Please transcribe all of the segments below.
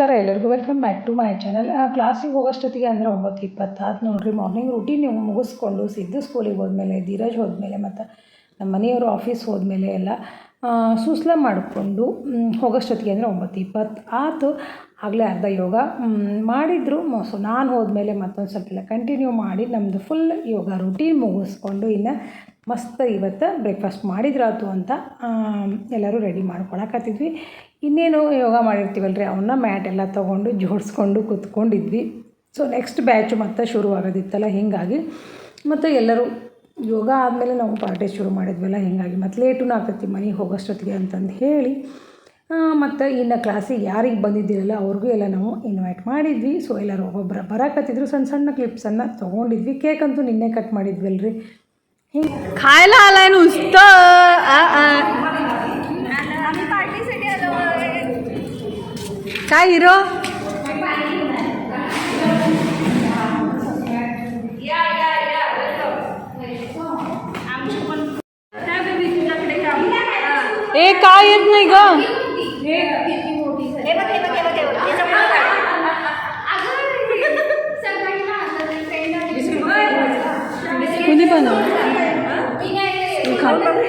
ನಮಸ್ಕಾರ ಎಲ್ಲರಿಗೂ welcome back to my channel ಕ್ಲಾಸಿಗೆ ಹೋಗೋಷ್ಟೊತ್ತಿಗೆ ಅಂದರೆ ಒಂಬತ್ತು ಇಪ್ಪತ್ತಾತು ನೋಡಿರಿ ಮಾರ್ನಿಂಗ್ ರುಟೀನ್ ನೀವು ಮುಗಿಸ್ಕೊಂಡು ಸಿದ್ದು ಸ್ಕೂಲಿಗೆ ಹೋದ್ಮೇಲೆ, ಧೀರಜ್ ಹೋದ್ಮೇಲೆ ಮತ್ತು ನಮ್ಮ ಮನೆಯವರು ಆಫೀಸ್ ಹೋದ್ಮೇಲೆ ಎಲ್ಲ ಸುಸ್ಲ ಮಾಡಿಕೊಂಡು ಹೋಗೋಷ್ಟೊತ್ತಿಗೆ ಅಂದರೆ ಒಂಬತ್ತು ಇಪ್ಪತ್ತು ಆತು. ಆಗಲೇ ಅರ್ಧ ಯೋಗ ಮಾಡಿದ್ರು. ಸೊ ನಾನು ಹೋದ್ಮೇಲೆ ಮತ್ತೊಂದು ಸ್ವಲ್ಪ ಎಲ್ಲ ಕಂಟಿನ್ಯೂ ಮಾಡಿ ನಮ್ಮದು ಫುಲ್ ಯೋಗ ರುಟೀನ್ ಮುಗಿಸ್ಕೊಂಡು ಇನ್ನು ಮಸ್ತ್ ಇವತ್ತು ಬ್ರೇಕ್ಫಾಸ್ಟ್ ಮಾಡಿದ್ರಾತು ಅಂತ ಎಲ್ಲರೂ ರೆಡಿ ಮಾಡ್ಕೊಳಕತ್ತಿದ್ವಿ. ಇನ್ನೇನು ಯೋಗ ಮಾಡಿರ್ತೀವಲ್ಲ ರೀ ಅವನ್ನ ಮ್ಯಾಟ್ ಎಲ್ಲ ತೊಗೊಂಡು ಜೋಡಿಸ್ಕೊಂಡು ಕೂತ್ಕೊಂಡಿದ್ವಿ. ಸೊ ನೆಕ್ಸ್ಟ್ ಬ್ಯಾಚು ಮತ್ತೆ ಶುರು ಆಗೋದಿತ್ತಲ್ಲ ಹೀಗಾಗಿ. ಮತ್ತು ಎಲ್ಲರೂ ಯೋಗ ಆದಮೇಲೆ ನಾವು ಪಾರ್ಟಿ ಶುರು ಮಾಡಿದ್ವಲ್ಲ, ಹೀಗಾಗಿ. ಮತ್ತು ಲೇಟೂ ಆಗ್ತೈತಿ ಮನೆಗೆ ಹೋಗೋಷ್ಟೊತ್ತಿಗೆ ಅಂತಂದು ಹೇಳಿ ಮತ್ತು ಇನ್ನು ಕ್ಲಾಸಿಗೆ ಯಾರಿಗೆ ಬಂದಿದ್ದಿರಲ್ಲ, ಅವ್ರಿಗೂ ಎಲ್ಲ ನಾವು ಇನ್ವೈಟ್ ಮಾಡಿದ್ವಿ. ಸೊ ಎಲ್ಲರೂ ಒಬ್ಬೊಬ್ಬರ ಬರಕತ್ತಿದ್ರು ಸಣ್ಣ ಸಣ್ಣ ಕ್ಲಿಪ್ಸನ್ನು ತೊಗೊಂಡಿದ್ವಿ. ಕೇಕ್ ಅಂತೂ ನಿನ್ನೆ ಕಟ್ ಮಾಡಿದ್ವಲ್ರಿ. खायला आलाय नुसतं. आ, आ. काय हिरो? ए काय येत नाही ग? कुणी बनव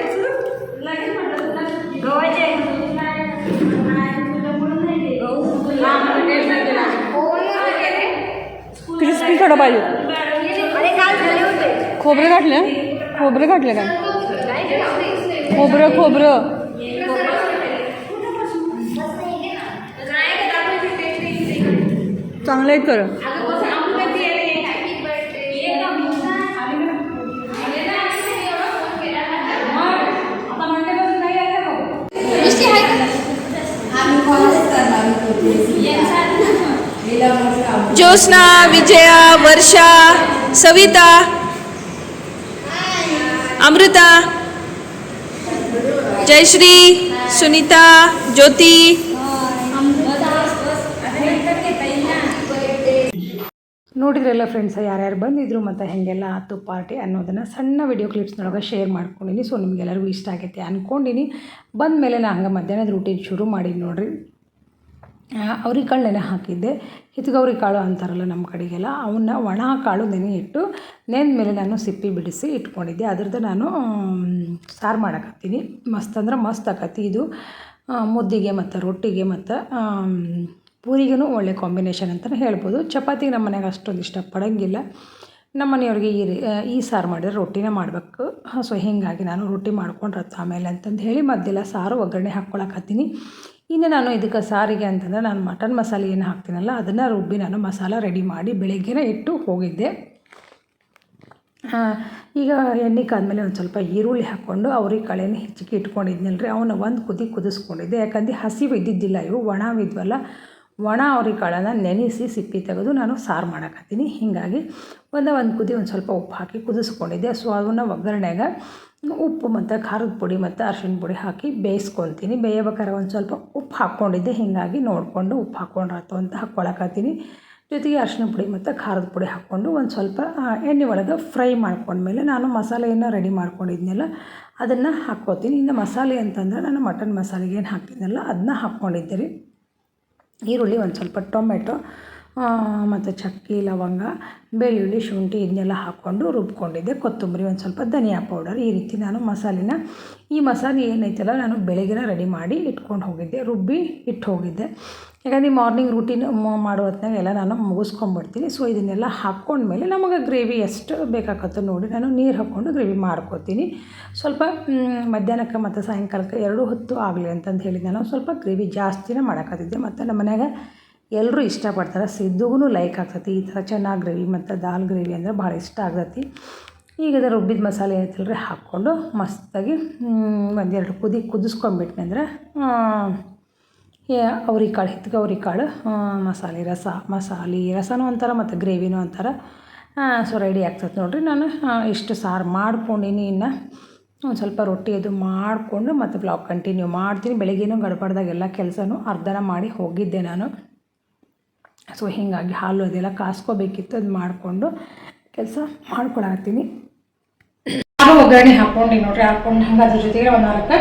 क्रिस्पी थोडं पाहिजे खोबरं घातलं? खोबरं घातलं काय खोबरं खोबरं. चांगलं आहे खरं ಜ್ಯೋತ್ಸ್ನಾ, ವಿಜಯ, ವರ್ಷಾ, ಸವಿತಾ, ಅಮೃತ, ಜಯಶ್ರೀ, ಸುನೀತಾ, ಜ್ಯೋತಿ. ನೋಡಿದ್ರೆಲ್ಲ ಫ್ರೆಂಡ್ಸ್ ಯಾರ್ಯಾರು ಬಂದಿದ್ರು ಮತ್ತು ಹೆಂಗೆಲ್ಲ ಆತು ಪಾರ್ಟಿ ಅನ್ನೋದನ್ನು ಸಣ್ಣ ವಿಡಿಯೋ ಕ್ಲಿಪ್ಸ್ನೊಳಗೆ ಶೇರ್ ಮಾಡ್ಕೊಂಡಿನಿ. ಸೊ ನಿಮಗೆಲ್ಲರಿಗೂ ಇಷ್ಟ ಆಗೈತೆ ಅಂದ್ಕೊಂಡಿನಿ ಬಂದಮೇಲೆ ನಾನು ಹಂಗೆ ಮಧ್ಯಾಹ್ನದ ರೂಟೀನ್ ಶುರು ಮಾಡೀನಿ ನೋಡಿರಿ. ಅವ್ರಿಗೆ ಕಾಳು ನೆನೆ ಹಾಕಿದ್ದೆ. ಹಿತ್ಗೌರಿ ಕಾಳು ಅಂತಾರಲ್ಲ ನಮ್ಮ ಕಡೆಗೆಲ್ಲ, ಅವನ್ನ ಒಣ ಕಾಳು ನೆನೆ ಇಟ್ಟು ನೆಂದ ಮೇಲೆ ನಾನು ಸಿಪ್ಪಿ ಬಿಡಿಸಿ ಇಟ್ಕೊಂಡಿದ್ದೆ. ಅದ್ರದ್ದು ನಾನು ಸಾರು ಮಾಡಕತ್ತೀನಿ. ಮಸ್ತ್ ಅಂದ್ರೆ ಮಸ್ತ್ ಆಕತಿ ಇದು. ಮುದ್ದಿಗೆ ಮತ್ತು ರೊಟ್ಟಿಗೆ ಮತ್ತು ಪೂರಿಗೂ ಒಳ್ಳೆ ಕಾಂಬಿನೇಷನ್ ಅಂತಲೇ ಹೇಳ್ಬೋದು. ಚಪಾತಿಗೆ ನಮ್ಮ ಮನೆಯಾಗ ಅಷ್ಟೊಂದು ಇಷ್ಟಪಡೋಂಗಿಲ್ಲ. ನಮ್ಮ ಮನೆಯವ್ರಿಗೆ ಈ ಈ ಸಾರು ಮಾಡಿದ್ರೆ ರೊಟ್ಟಿನೇ ಮಾಡಬೇಕು. ಸೊ, ಹೀಗಾಗಿ ನಾನು ರೊಟ್ಟಿ ಮಾಡ್ಕೊಂಡ್ರತ್ತ ಆಮೇಲೆ ಅಂತಂದು ಹೇಳಿ ಮದ್ದೆಲ್ಲ ಸಾರು ಒಗ್ಗರಣೆ ಹಾಕ್ಕೊಳಕತ್ತೀನಿ. ಇನ್ನು ನಾನು ಇದಕ್ಕೆ ಸಾರಿಗೆ ಅಂತಂದರೆ ನಾನು ಮಟನ್ ಮಸಾಲೆ ಏನು ಹಾಕ್ತೀನಲ್ಲ, ಅದನ್ನು ರುಬ್ಬಿ ನಾನು ಮಸಾಲ ರೆಡಿ ಮಾಡಿ ಬೆಳಗ್ಗೆನೇ ಇಟ್ಟು ಹೋಗಿದ್ದೆ. ಈಗ ಎಣ್ಣೆ ಕಾದ್ಮೇಲೆ ಒಂದು ಸ್ವಲ್ಪ ಈರುಳ್ಳಿ ಹಾಕ್ಕೊಂಡು ಅವ್ರಿಗೆ ಕಳೆನ ಹೆಚ್ಚಿಗೆ ಇಟ್ಕೊಂಡಿದ್ನಲ್ಲ ರೀ ಅವನ್ನ ಒಂದು ಕುದಿ ಕುದಿಸ್ಕೊಂಡಿದ್ದೆ. ಯಾಕಂದ್ರೆ ಹಸಿವು ಇದ್ದಿದ್ದಿಲ್ಲ ಇವು ಒಣವಿದ್ವಲ್ಲ ಒಣ ಅವ್ರಿಗೆ ಕಾಳನ್ನು ನೆನೆಸಿ ಸಿಪ್ಪಿ ತೆಗೆದು ನಾನು ಸಾರು ಮಾಡಕತ್ತೀನಿ. ಹೀಗಾಗಿ ಒಂದು ಒಂದು ಕುದಿ ಒಂದು ಸ್ವಲ್ಪ ಉಪ್ಪು ಹಾಕಿ ಕುದಿಸ್ಕೊಂಡಿದ್ದೆ. ಸೊ, ಅದನ್ನು ಒಗ್ಗರಣೆಗೆ ಉಪ್ಪು ಮತ್ತು ಖಾರದ ಪುಡಿ ಮತ್ತು ಅರ್ಶಿಣ ಪುಡಿ ಹಾಕಿ ಬೇಯಿಸ್ಕೊತೀನಿ. ಬೇಯಬೇಕಾದ್ರೆ ಒಂದು ಸ್ವಲ್ಪ ಉಪ್ಪು ಹಾಕ್ಕೊಂಡಿದ್ದೆ. ಹೀಗಾಗಿ ನೋಡಿಕೊಂಡು ಉಪ್ಪು ಹಾಕ್ಕೊಂಡ್ರಾತು ಅಂತ ಹಾಕ್ಕೊಳಕತ್ತೀನಿ ಜೊತೆಗೆ ಅರಿಶಿನ ಪುಡಿ ಮತ್ತು ಖಾರದ ಪುಡಿ ಹಾಕ್ಕೊಂಡು ಒಂದು ಸ್ವಲ್ಪ ಎಣ್ಣೆ ಒಳಗೆ ಫ್ರೈ ಮಾಡ್ಕೊಂಡ್ಮೇಲೆ ನಾನು ಮಸಾಲೆಯನ್ನು ರೆಡಿ ಮಾಡ್ಕೊಂಡಿದ್ನಲ್ಲ, ಅದನ್ನು ಹಾಕ್ಕೋತೀನಿ. ಇನ್ನು ಮಸಾಲೆ ಅಂತಂದ್ರೆ ನಾನು ಮಟನ್ ಮಸಾಲೆಗೆ ಏನು ಹಾಕ್ತೀನಲ್ಲ, ಅದನ್ನ ಹಾಕ್ಕೊಂಡಿದ್ದೆ ರೀ. ಈರುಳ್ಳಿ ಒಂದು ಸ್ವಲ್ಪ ಟೊಮೆಟೊ ಮತ್ತು ಚಕ್ಕೆ, ಲವಂಗ, ಬೆಳ್ಳುಳ್ಳಿ, ಶುಂಠಿ ಇದನ್ನೆಲ್ಲ ಹಾಕ್ಕೊಂಡು ರುಬ್ಕೊಂಡಿದ್ದೆ. ಕೊತ್ತಂಬರಿ ಒಂದು ಸ್ವಲ್ಪ ಧನಿಯಾ ಪೌಡರ್. ಈ ರೀತಿ ನಾನು ಮಸಾಲೆನ, ಈ ಮಸಾಲೆ ಏನೈತಲ್ಲ, ನಾನು ಬೆಳಗ್ಗೆನ ರೆಡಿ ಮಾಡಿ ಇಟ್ಕೊಂಡು ಹೋಗಿದ್ದೆ. ರುಬ್ಬಿ ಇಟ್ಟು ಹೋಗಿದ್ದೆ. ಯಾಕಂದರೆ ಮಾರ್ನಿಂಗ್ ರೂಟೀನ್ ಮಾಡೋ ಹೊತ್ನಾಗ ಎಲ್ಲ ನಾನು ಮುಗಿಸ್ಕೊಂಡ್ಬಿಡ್ತೀನಿ. ಸೊ ಇದನ್ನೆಲ್ಲ ಹಾಕ್ಕೊಂಡ್ಮೇಲೆ ನಮಗೆ ಗ್ರೇವಿ ಎಷ್ಟು ಬೇಕಾಗತ್ತೋ ನೋಡಿ ನಾನು ನೀರು ಹಾಕ್ಕೊಂಡು ಗ್ರೇವಿ ಮಾಡ್ಕೊತೀನಿ. ಸ್ವಲ್ಪ ಮಧ್ಯಾಹ್ನಕ್ಕೆ ಮತ್ತು ಸಾಯಂಕಾಲಕ್ಕೆ ಎರಡು ಹೊತ್ತು ಆಗಲಿ ಅಂತಂದು ಹೇಳಿ ನಾನು ಸ್ವಲ್ಪ ಗ್ರೇವಿ ಜಾಸ್ತಿನೇ ಮಾಡಕತ್ತಿದ್ದೆ. ಮತ್ತು ನಮ್ಮ ಮನ್ಯಾಗ ಎಲ್ಲರೂ ಇಷ್ಟಪಡ್ತಾರೆ. ಸಿದ್ದುಗೂ ಲೈಕ್ ಆಗ್ತೈತಿ. ಈ ಥರ ಚೆನ್ನಾಗಿ ಗ್ರೇವಿ ಮತ್ತು ದಾಲ್ ಗ್ರೇವಿ ಅಂದರೆ ಭಾಳ ಇಷ್ಟ ಆಗ್ತೈತಿ. ಈಗ ಅದು ರುಬ್ಬಿದ ಮಸಾಲೆ ಏನೈತಲ್ರಿ? ಹಾಕ್ಕೊಂಡು ಮಸ್ತಾಗಿ ಒಂದೆರಡು ಕುದಿ ಕುದಿಸ್ಕೊಂಡ್ಬಿಟ್ನಿ ಅಂದರೆ ಅವ್ರಿಕಾಳು, ಹಿತ್ಗೆ ಅವ್ರಿಕಾಳು ಮಸಾಲೆ ರಸ, ಮಸಾಲೆ ರಸನೂ ಅಂತಾರೆ ಮತ್ತು ಗ್ರೇವಿನೂ ಅಂತಾರೆ ಸೊ ರೆಡಿ ಆಗ್ತದೆ ನೋಡಿರಿ. ನಾನು ಇಷ್ಟು ಸಾರು ಮಾಡ್ಕೊಂಡಿನಿ ಇನ್ನು. ಒಂದು ಸ್ವಲ್ಪ ರೊಟ್ಟಿ ಅದು ಮಾಡಿಕೊಂಡು ಮತ್ತು ಬ್ಲಾಗ್ ಕಂಟಿನ್ಯೂ ಮಾಡ್ತೀನಿ. ಬೆಳಗ್ಗೆನೂ ಗಡ್ಬಡ್ದಾಗ ಎಲ್ಲ ಕೆಲಸನೂ ಅರ್ಧನ ಮಾಡಿ ಹೋಗಿದ್ದೆ ನಾನು. ಸೊ ಹೀಗಾಗಿ ಹಾಲು ಅದೆಲ್ಲ ಕಾಸ್ಕೋಬೇಕಿತ್ತು, ಅದು ಮಾಡಿಕೊಂಡು ಕೆಲಸ ಮಾಡ್ಕೊಳತ್ತೀನಿ. ಒಗ್ಗರಣೆ ಹಾಕ್ಕೊಂಡು ನೋಡ್ರಿ ಹಾಕ್ಕೊಂಡು ಹಂಗೆ ಅದ್ರ ಜೊತೆಗೆ ಒಂದು ನಾಲ್ಕು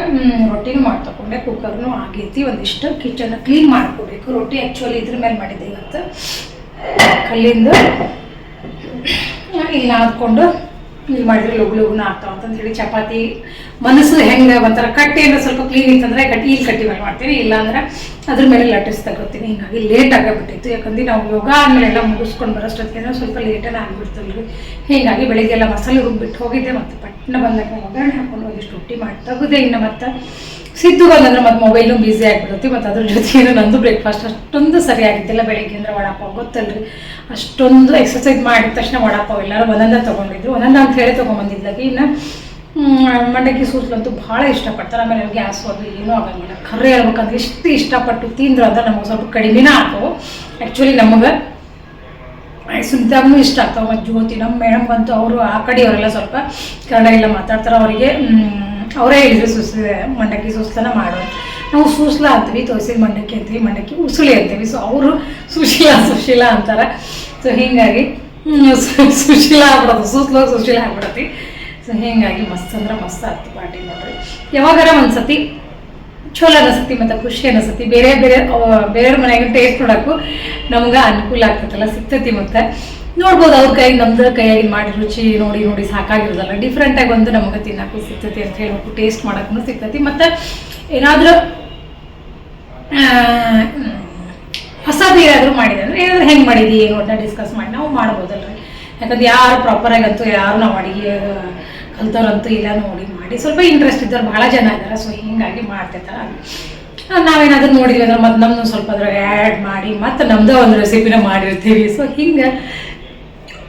ರೊಟ್ಟಿನೂ ಮಾಡ್ತಕೊಂಡೆ ಕುಕ್ಕರ್ನು ಆಗೈತಿ, ಒಂದಿಷ್ಟು ಕಿಚನ್ ಕ್ಲೀನ್ ಮಾಡ್ಕೋಬೇಕು. ರೊಟ್ಟಿ ಆ್ಯಕ್ಚುಲಿ ಇದ್ರ ಮೇಲೆ ಮಾಡಿದ್ದೆ ಇವತ್ತು. ಕಲ್ಲಿಂದು ಇಲ್ಲ ನಾದ್ಕೊಂಡು ಇಲ್ಲಿ ಮಾಡಿದ್ರೆ ಲಗು ಲಗುನ ಆಗ್ತಾವ ಅಂತ ಹೇಳಿ ಚಪಾತಿ ಮನಸ್ಸು ಹೆಂಗೆ ಒಂಥರ ಕಟ್ಟಿ ಅಂದ್ರೆ ಸ್ವಲ್ಪ ಕ್ಲೀನ್ ಇತ್ತಂದ್ರೆ ಕಟ್ಟಿ ಇಲ್ಲಿ ಕಟ್ಟಿ ಮೇಲೆ ಮಾಡ್ತೀನಿ. ಇಲ್ಲ ಅಂದ್ರೆ ಅದ್ರ ಮೇಲೆ ಲಟ್ಟಿಸ್ ತಗೋತೀನಿ. ಹಿಂಗಾಗಿ ಲೇಟ್ ಆಗಿಬಿಟ್ಟಿತ್ತು. ಯಾಕಂದ್ರೆ ನಾವು ಯೋಗ ಆದ್ಮೇಲೆ ಎಲ್ಲ ಮುಗಿಸ್ಕೊಂಡು ಬರೋಷ್ಟೊತ್ತಿಗೆ ಸ್ವಲ್ಪ ಲೇಟೇ ಆಗಿಬಿಡ್ತಲ್ರಿ ಹೀಗಾಗಿ ಬೆಳಿಗ್ಗೆ ಎಲ್ಲ ಮಸಾಲೆ ರುಬ್ಬಿಟ್ಟು ಹೋಗಿದ್ದೆ. ಮತ್ತೆ ಪಟ್ಟಣ ಬಂದಾಗ ಒಗ್ಗರಣೆ ಹಾಕೊಂಡು ಒಂದಿಷ್ಟು ರೊಟ್ಟಿ ಮಾಡಿ ತೆಗೆದೆ ಇನ್ನು ಮತ್ತೆ. ಸಿದ್ದು ಬಂದಂದ್ರೆ ಮತ್ತೆ ಮೊಬೈಲು ಬ್ಯುಸಿ ಆಗಿಬಿಡುತ್ತೆ, ಮತ್ತು ಅದ್ರ ಜೊತೆಗೆ ನಂದು ಬ್ರೇಕ್ಫಾಸ್ಟ್ ಅಷ್ಟೊಂದು ಸರಿಯಾಗಿದ್ದಿಲ್ಲ ಬೆಳಿಗ್ಗೆ ಅಂದರೆ ವಡಾಪಾವ್, ಗೊತ್ತಲ್ರಿ? ಅಷ್ಟೊಂದು ಎಕ್ಸಸೈಸ್ ಮಾಡಿದ ತಕ್ಷಣ ವಡಾಪಾವ್ ಎಲ್ಲರೂ ಒಂದೊಂದ ತೊಗೊಂಡಿದ್ರು. ಒಂದೊಂದ ಅಂತ ಹೇಳಿ ತೊಗೊಂಬಂದಿದ್ದಾಗಿ ಇನ್ನು ಮಂಡಕ್ಕಿ ಸೂಸ್ಲಂತೂ ಭಾಳ ಇಷ್ಟಪಡ್ತಾರೆ. ಆಮೇಲೆ ಗ್ಯಾಸ್ ಅದು ಏನೂ ಆಗಂಗಿಲ್ಲ. ಖರೆ ಹೇಳ್ಬೇಕಂದ್ರೆ ಎಷ್ಟು ಇಷ್ಟಪಟ್ಟು ತಿಂದ್ರು ಅಂದ್ರೆ ನಮಗೆ ಸ್ವಲ್ಪ ಕಡಿಮೆನೇ ಆಗ್ತವೆ. ಆ್ಯಕ್ಚುಲಿ ನಮಗೆ ಸುನಿತಾಗೂ ಇಷ್ಟ ಆಗ್ತಾವೆ. ಮತ್ತು ಜ್ಯೋತಿ, ನಮ್ಮ ಮೇಡಮ್ ಬಂತು ಅವರು ಆ ಕಡೆಯವರೆಲ್ಲ ಸ್ವಲ್ಪ ಕನ್ನಡ ಎಲ್ಲ ಮಾತಾಡ್ತಾರೆ. ಅವರಿಗೆ ಅವರೇ ಹೇಳಿದ್ರು ಸುಸ್ ಮಂಡಕ್ಕಿ ಸುಸ್ಲನ ಮಾಡು. ನಾವು ಸೂಸ್ಲ ಅಂತೀವಿ, ತೋರಿಸಿದ ಮಂಡಕ್ಕಿ ಅಂತೀವಿ, ಮಂಡಕ್ಕಿ ಉಸುಳಿ ಅಂತೀವಿ. ಸೊ ಅವರು ಸುಶೀಲಾ ಸುಶೀಲಾ ಅಂತಾರೆ. ಸೊ ಹೀಗಾಗಿ ಸುಶೀಲ ಆಗ್ಬಿಡೋದು, ಸೂಸ್ಲ, ಸುಶೀಲಾ ಆಗ್ಬಿಡತ್ತಿ ಸೊ ಹೀಗಾಗಿ ಮಸ್ತ್ ಅಂದ್ರೆ ಮಸ್ತ್ ಆಗ್ತು ಪಾರ್ಟಿ ನೋಡ್ರಿ. ಯಾವಾಗಾರ ಒಂದ್ಸತಿ ಚಲೋ ಅನಿಸತಿ ಮತ್ತು ಖುಷಿ ಅನಿಸತಿ ಬೇರೆ ಬೇರೆ ಬೇರೆಯವ್ರ ಬೇರೆ ಮನೆಯಾಗ ಟೇಸ್ಟ್ ನೋಡೋಕ್ಕೂ ನಮ್ಗೆ ಅನುಕೂಲ ಆಗ್ತೈತಲ್ಲ, ಸಿಗ್ತೈತಿ ಮತ್ತು. ನೋಡ್ಬೋದು ಅವ್ರ ಕೈ ನಮ್ದು ಕೈಯಾಗಿ ಮಾಡಿ ರುಚಿ ನೋಡಿ ನೋಡಿ ಸಾಕಾಗಿರೋದಲ್ಲ. ಡಿಫ್ರೆಂಟಾಗಿ ಒಂದು ನಮಗೆ ತಿನ್ನಕ್ಕೂ ಸಿಗ್ತೈತಿ ಅಂತ ಹೇಳ್ಬಿಟ್ಟು ಟೇಸ್ಟ್ ಮಾಡೋಕ್ಕೂ ಸಿಗ್ತೈತಿ. ಮತ್ತು ಏನಾದರೂ ಹೊಸದು ಏನಾದರೂ ಮಾಡಿದೆ ಅಂದರೆ ಏನಾದರೂ ಹೆಂಗೆ ಮಾಡಿದಿ, ಏನು ಅಂತ ಡಿಸ್ಕಸ್ ಮಾಡಿ, ನಾವು ಮಾಡ್ಬೋದಲ್ರಿ. ಯಾಕಂದ್ರೆ ಯಾರು ಪ್ರಾಪರಾಗಿ ಅಂತೂ ಯಾರು ನಾವು ಅಡುಗೆ ಕಲ್ತವ್ರಂತೂ ಇಲ್ಲ ನೋಡಿ, ಮಾಡಿ. ಸ್ವಲ್ಪ ಇಂಟ್ರೆಸ್ಟ್ ಇದ್ದವ್ರು ಭಾಳ ಜನ ಇದ್ದಾರೆ ಸೊ ಹಿಂಗಾಗಿ ಮಾಡ್ತಿರ್ತಾರೆ. ನಾವೇನಾದ್ರೂ ನೋಡಿದ್ವಿ ಅಂದ್ರೆ ಮತ್ತೆ ನಮ್ಮನ್ನು ಸ್ವಲ್ಪ ಅದ್ರಾಗ ಆ್ಯಡ್ ಮಾಡಿ, ಮತ್ತೆ ನಮ್ಮದೇ ಒಂದು ರೆಸಿಪಿನ ಮಾಡಿರ್ತೀವಿ. ಸೊ ಹಿಂಗೆ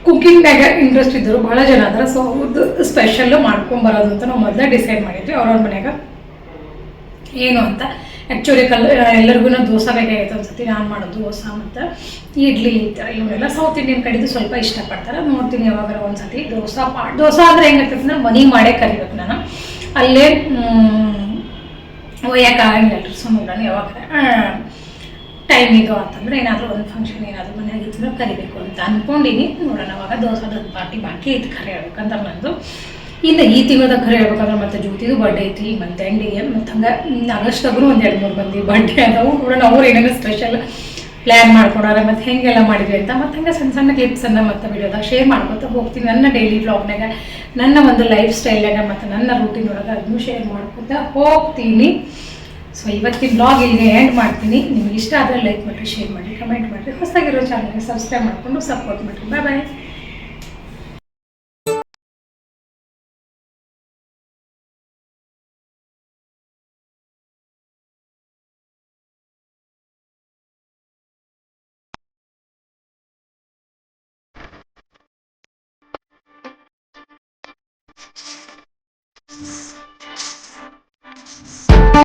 ಕುಕ್ಕಿಂಗ್ನಾಗ ಇಂಟ್ರೆಸ್ಟ್ ಇದ್ದರು ಭಾಳ ಜನ ಅದರ. ಸೊ ಅವ್ರದ್ದು ಸ್ಪೆಷಲ್ಲು ಮಾಡ್ಕೊಂಬರೋದು ಅಂತ ನಾವು ಮೊದಲೇ ಡಿಸೈಡ್ ಮಾಡಿದ್ವಿ. ಅವ್ರವ್ರ ಮನೆಯಾಗ ಏನು ಅಂತ. ಆ್ಯಕ್ಚುಲಿ ಕಲ್ ಎಲ್ಲರಿಗೂ ದೋಸೆ ಬೇಕಾಗಿತ್ತು ಅನ್ಸತಿ ನಾನು ಮಾಡೋದು ದೋಸೆ ಮತ್ತು ಇಡ್ಲಿ ಈ ಥರ ಇವನ್ನೆಲ್ಲ ಸೌತ್ ಇಂಡಿಯನ್ ಕಡೆದು ಸ್ವಲ್ಪ ಇಷ್ಟಪಡ್ತಾರೆ. ನೋಡ್ತೀನಿ ಯಾವಾಗಾರ ಒಂದ್ಸತಿ ದೋಸೆ ಪಾ, ದೋಸೆ ಅಂದರೆ ಹೆಂಗಿರ್ತೈತೆ ಅಂದ್ರೆ ಮನೆ ಮಾಡೇ ಕರಿಬೇಕು ನಾನು. ಅಲ್ಲೇ ಒಯ್ಯಕ್ಕಾಗಂಗಿಲ್ಲ ಸೊ ನೋಡೋಣ ಯಾವಾಗ ಟೈಮ್ ಇದು ಅಂತಂದ್ರೆ ಏನಾದರೂ ಒಂದು ಫಂಕ್ಷನ್ ಏನಾದರೂ ಮನೆಯಾಗ ಇದ್ರೆ ಕರಿಬೇಕು ಅಂತ ಅನ್ಕೊಂಡಿನಿ. ನೋಡೋಣ, ಅವಾಗ ದೋಸೆದ ಪಾರ್ಟಿ ಬಾಕಿ ಐತೆ ಖರೆ ಹೇಳ್ಬೇಕಂದ್ರೆ ನಂದು ಇನ್ನು ಈ ತಿಂಗಳದಾಗ ಖರೆ ಹೇಳ್ಬೇಕಂದ್ರೆ ಮತ್ತೆ ಜ್ಯೋತಿದು ಬರ್ಡೇ ಐತಿ, ಮತ್ತೆ ಎಂಡಿಗೆ ಮತ್ತು ಹಂಗೆ. ಆಗಸ್ಟ್ದಾಗೂ ಒಂದು ಎರಡು ಮೂರು ಮಂದಿ ಬರ್ಡೇ ಅದಾವು. ನೋಡೋಣ, ಅವ್ರು ಏನೇನು ಸ್ಪೆಷಲ್ ಪ್ಲ್ಯಾನ್ ಮಾಡ್ಕೊಡಾರ ಮತ್ತು ಹೆಂಗೆಲ್ಲ ಮಾಡಿದ್ವಿ ಅಂತ. ಮತ್ತೆ ಹಂಗೆ ಸಣ್ಣ ಸಣ್ಣ ಕ್ಲಿಪ್ಸನ್ನು ಮತ್ತೆ ವಿಡಿಯೋದಾಗ ಶೇರ್ ಮಾಡ್ಕೊತ ಹೋಗ್ತೀನಿ. ನನ್ನ ಡೈಲಿ ಬ್ಲಾಗ್ನಾಗ ನನ್ನ ಒಂದು ಲೈಫ್ ಸ್ಟೈಲ್ನಾಗ ಮತ್ತು ನನ್ನ ರೂಟೀನ್ ಒಳಗೆ ಅದನ್ನು ಶೇರ್ ಮಾಡ್ಕೊತ ಹೋಗ್ತೀನಿ. ಸೊ ಇವತ್ತಿನ ಬ್ಲಾಗ್ ಇಲ್ಲಿ ಎಂಡ್ ಮಾಡ್ತೀನಿ. ನಿಮ್ಗೆ ಇಷ್ಟ ಆದರೆ ಲೈಕ್ ಮಾಡಿ ಶೇರ್ ಮಾಡಿ ಕಮೆಂಟ್ ಮಾಡಿರಿ. ಹೊಸದಾಗಿರೋ ಚಾನಲ್ಗೆ ಸಬ್ಸ್ಕ್ರೈಬ್ ಮಾಡಿಕೊಂಡು ಸಪೋರ್ಟ್ ಮಾಡಿರಿ. ಬಾಯ್ ಬಾಯ್